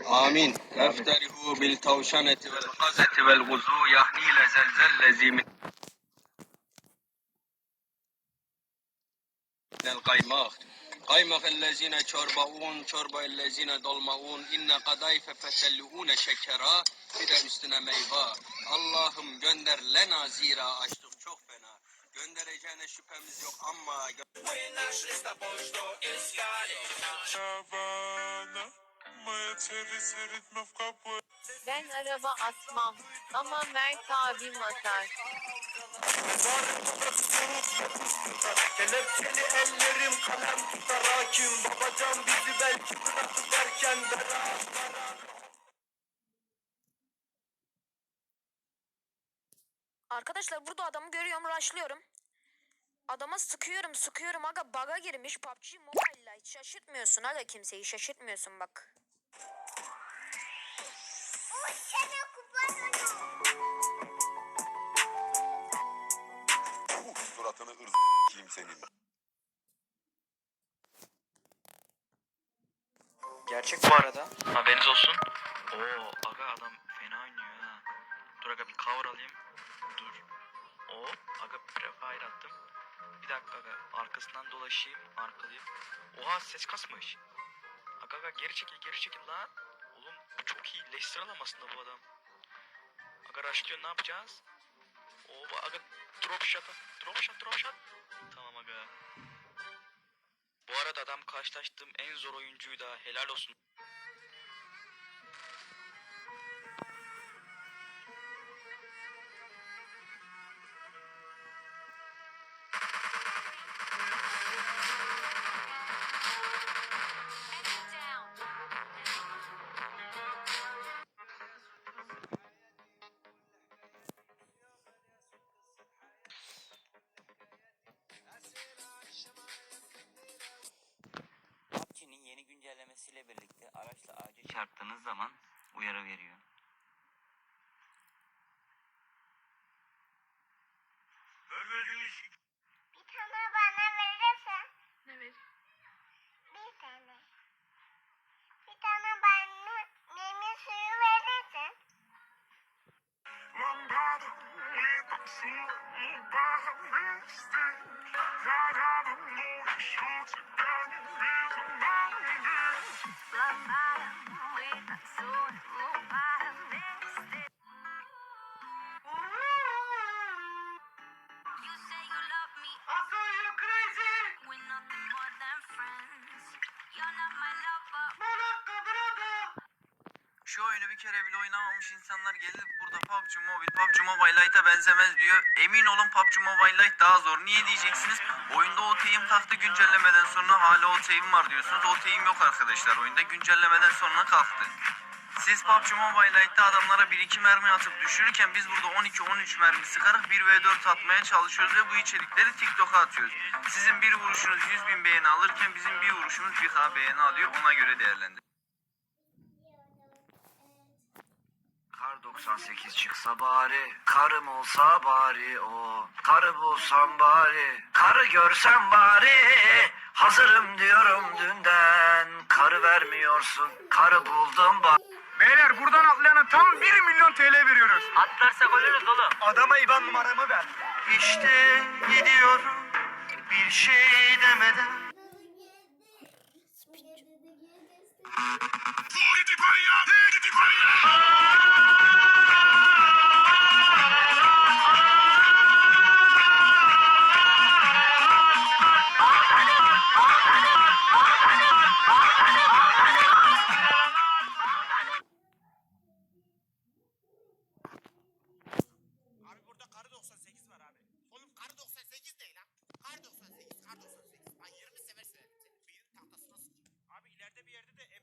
آمين أفتره بالتوشنة والخزة والغزو يحنيل زلزل الذي من القيماق قيمق الذين çorbaun çorba الذين dolmaun inne kadayfe feselluune şekera bir de üstüne meyve Allah'ım gönder lena zira açlık çok fena göndereceğine şüphemiz yok ama Havana, ben araba atmam ama Mert abim atar. Kelepçeli ellerim kalem tutar hakim Babacan bizi belki bırakır derken beraber Arkadaşlar burada adamı görüyorum, rushlıyorum. Adama sıkıyorum, sıkıyorum. Aga baga girmiş PUBG Mobile Lite. Şaşırtmıyorsun aga kimseyi, şaşırtmıyorsun bak. Suratını ırz. Gerçek bu arada. Haberiniz olsun. Oo aga adam fena oynuyor ha. Dur aga bir cover alayım. Dur. O aga prefire attım. Bir dakika aga arkasından dolaşayım arkalayayım. Oha ses kasmış. Aga geri çekil geri çekil lan. Oğlum bu çok iyi. Leicester alamasında bu adam. Aga rushlıyor ne yapacağız? Oo aga drop shot. Drop shot drop shot. Tamam aga. Bu arada adam karşılaştığım en zor oyuncuydu ha. Helal olsun. Çarptığınız zaman Şu oyunu bir kere bile oynamamış insanlar gelip burada PUBG Mobile, PUBG Mobile Lite'a benzemez diyor. Emin olun PUBG Mobile Lite daha zor. Niye diyeceksiniz? Oyunda o team taktı güncellemeden sonra hala o team var diyorsunuz. O team yok arkadaşlar. Oyunda güncellemeden sonra kalktı. Siz PUBG Mobile Lite'da adamlara 1-2 mermi atıp düşürürken biz burada 12-13 mermi sıkarak 1v4 atmaya çalışıyoruz ve bu içerikleri TikTok'a atıyoruz. Sizin bir vuruşunuz 100 bin beğeni alırken bizim bir vuruşumuz 1k beğeni alıyor ona göre değerlendir. 98 çıksa bari Karım olsa bari o Karı bulsam bari Karı görsem bari Hazırım diyorum dünden Karı vermiyorsun Karı buldum bak Beyler buradan atlayana tam 1 milyon TL veriyoruz. Atlarsak ölürüz oğlum. Adama IBAN numaramı ver. İşte gidiyorum Bir şey demeden Gidi paraya, gidi paraya. ileride bir yerde de